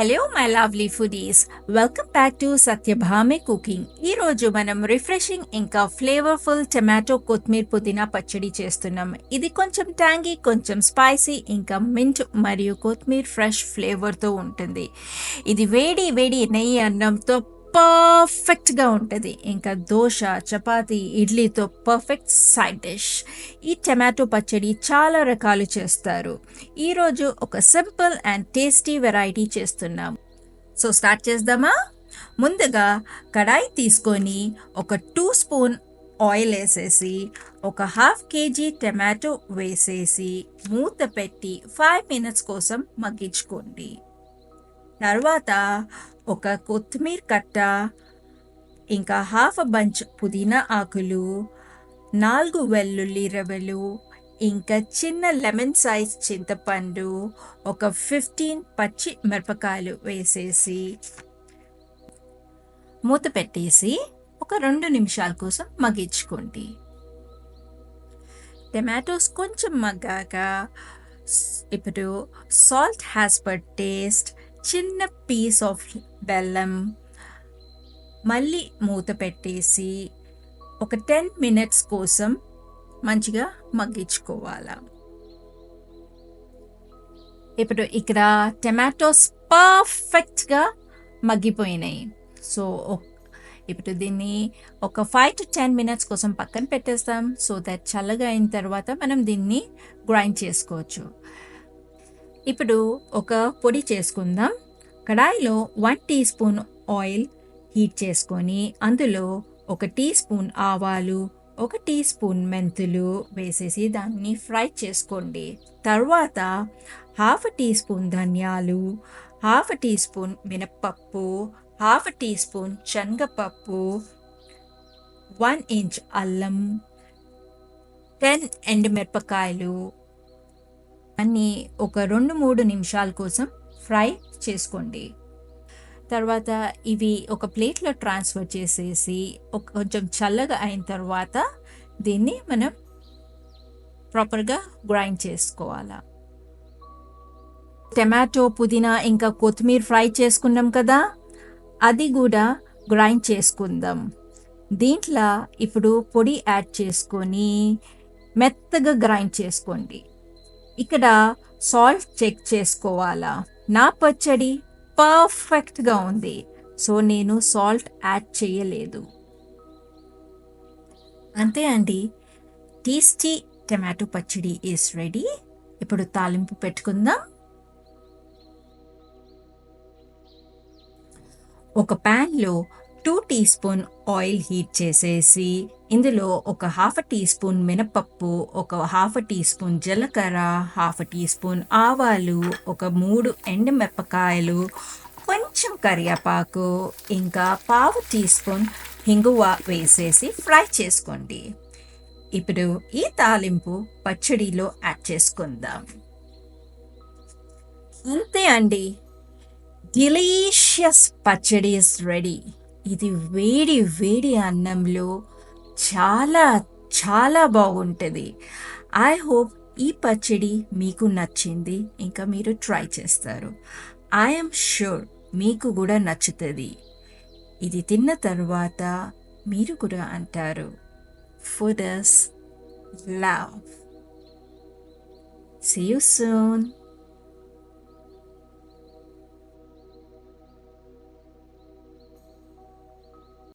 Hello my lovely foodies welcome back to సత్యభామే cooking ఈరోజు మనం refreshing ఇంకా ఫ్లేవర్ఫుల్ టమాటో కొత్తిమీర పుదీనా పచ్చడి చేస్తున్నాం. ఇది కొంచెం ట్యాంగీ కొంచెం స్పైసీ ఇంకా మింట్ మరియు కొత్తిమీర ఫ్రెష్ ఫ్లేవర్తో ఉంటుంది. ఇది వేడి వేడి నెయ్యి అన్నంతో పర్ఫెక్ట్గా ఉంటుంది. ఇంకా దోశ చపాతి ఇడ్లీతో పర్ఫెక్ట్ సైడ్ డిష్ ఈ టమాటో పచ్చడి చాలా రకాలు చేస్తారు. ఈరోజు ఒక సింపుల్ అండ్ టేస్టీ వెరైటీ చేస్తున్నాం. సో స్టార్ట్ చేద్దామా? ముందుగా కడాయి తీసుకొని ఒక టూ స్పూన్ ఆయిల్ వేసేసి ఒక హాఫ్ కేజీ టమాటో వేసేసి మూత పెట్టి ఫైవ్ మినిట్స్ కోసం మగ్గించుకోండి. తర్వాత ఒక కొత్తిమీర కట్ట ఇంకా హాఫ్ బంచ్ పుదీనా ఆకులు నాలుగు వెల్లుల్లి రవ్వలు ఇంకా చిన్న లెమన్ సైజ్ చింతపండు ఒక ఫిఫ్టీన్ పచ్చి మిరపకాయలు వేసేసి మూత పెట్టేసి ఒక రెండు నిమిషాల కోసం మగ్గించుకోండి. టమాటోస్ కొంచెం మగ్గాక ఇప్పుడు సాల్ట్ హ్యాస్ పర్ టేస్ట్ చిన్న పీస్ ఆఫ్ బెల్లం మళ్ళీ మూత పెట్టేసి ఒక టెన్ మినిట్స్ కోసం మంచిగా మగ్గించుకోవాలి. ఇప్పుడు ఇక్కడ టమాటోస్ పర్ఫెక్ట్గా మగ్గిపోయినాయి. సో ఇప్పుడు దీన్ని ఒక ఫైవ్ టు టెన్ మినిట్స్ కోసం పక్కన పెట్టేస్తాం. సో దట్ చల్లగా అయిన తర్వాత మనం దీన్ని గ్రైండ్ చేసుకోవచ్చు. ఇప్పుడు ఒక పొడి చేసుకుందాం. కడాయిలో one teaspoon oil heat చేసుకొని అందులో ఒక టీ స్పూన్ ఆవాలు ఒక టీ స్పూన్ మెంతులు వేసేసి దాన్ని ఫ్రై చేసుకోండి. తర్వాత హాఫ్ టీ స్పూన్ ధనియాలు హాఫ్ టీ స్పూన్ మినప్పప్పు హాఫ్ టీ స్పూన్ శనగపప్పు వన్ ఇంచ్ అల్లం టెన్ ఎండుమిరపకాయలు. అన్నీ ఒక రెండు మూడు నిమిషాల కోసం ఫ్రై చేసుకోండి. తర్వాత ఇవి ఒక ప్లేట్లో ట్రాన్స్ఫర్ చేసేసి ఒక కొంచెం చల్లగా అయిన తర్వాత దీన్ని మనం ప్రాపర్గా గ్రైండ్ చేసుకోవాలా. టమాటో పుదీనా ఇంకా కొత్తిమీర ఫ్రై చేసుకున్నాం కదా అది కూడా గ్రైండ్ చేసుకుందాం. దీంట్లో ఇప్పుడు పొడి యాడ్ చేసుకొని మెత్తగా గ్రైండ్ చేసుకోండి. ఇక్కడ సాల్ట్ చెక్ చేసుకోవాలా. నా పచ్చడి పర్ఫెక్ట్గా ఉంది. సో నేను సాల్ట్ యాడ్ చేయలేదు. అంతే అండి. టేస్టీ టమాటో పచ్చడి ఈస్ రెడీ ఇప్పుడు తాలింపు పెట్టుకుందాం. ఒక ప్యాన్లో two teaspoon oil heat చేసేసి ఇందులో ఒక హాఫ్ టీ స్పూన్ మినపప్పు ఒక హాఫ్ టీ స్పూన్ జీలకర్ర హాఫ్ టీ స్పూన్ ఆవాలు ఒక మూడు ఎండుమిరపకాయలు కొంచెం కరివేపాకు ఇంకా పావు టీ స్పూన్ హింగువ వేసేసి ఫ్రై చేసుకోండి. ఇప్పుడు ఈ తాలింపు పచ్చడిలో యాడ్ చేసుకుందాం. అంతే అండి. డిలీషియస్ పచ్చడి ఇస్ రెడీ. ఇది వేడి వేడి అన్నంలో చాలా చాలా బాగుంటుంది. ఐ హోప్ ఈ పచ్చడి మీకు నచ్చింది. ఇంకా మీరు ట్రై చేస్తారు. ఐఎమ్ షూర్ మీకు కూడా నచ్చుతుంది. ఇది తిన్న తర్వాత మీరు కూడా అంటారు foodies love see you soon